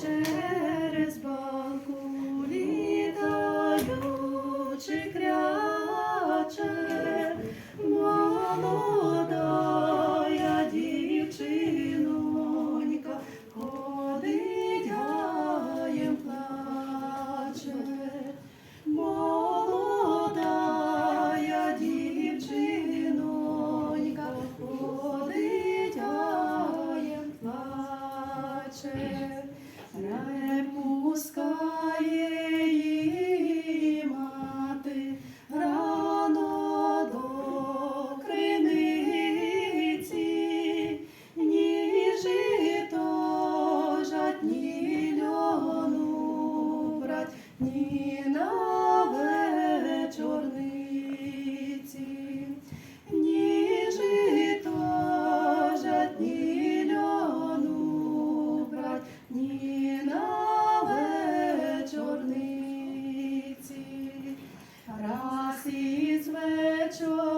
через балку літаючи кряче, молодая дівчинонька ходить гаєм плаче. Молодая дівчинонька ходить плаче, не пускає church.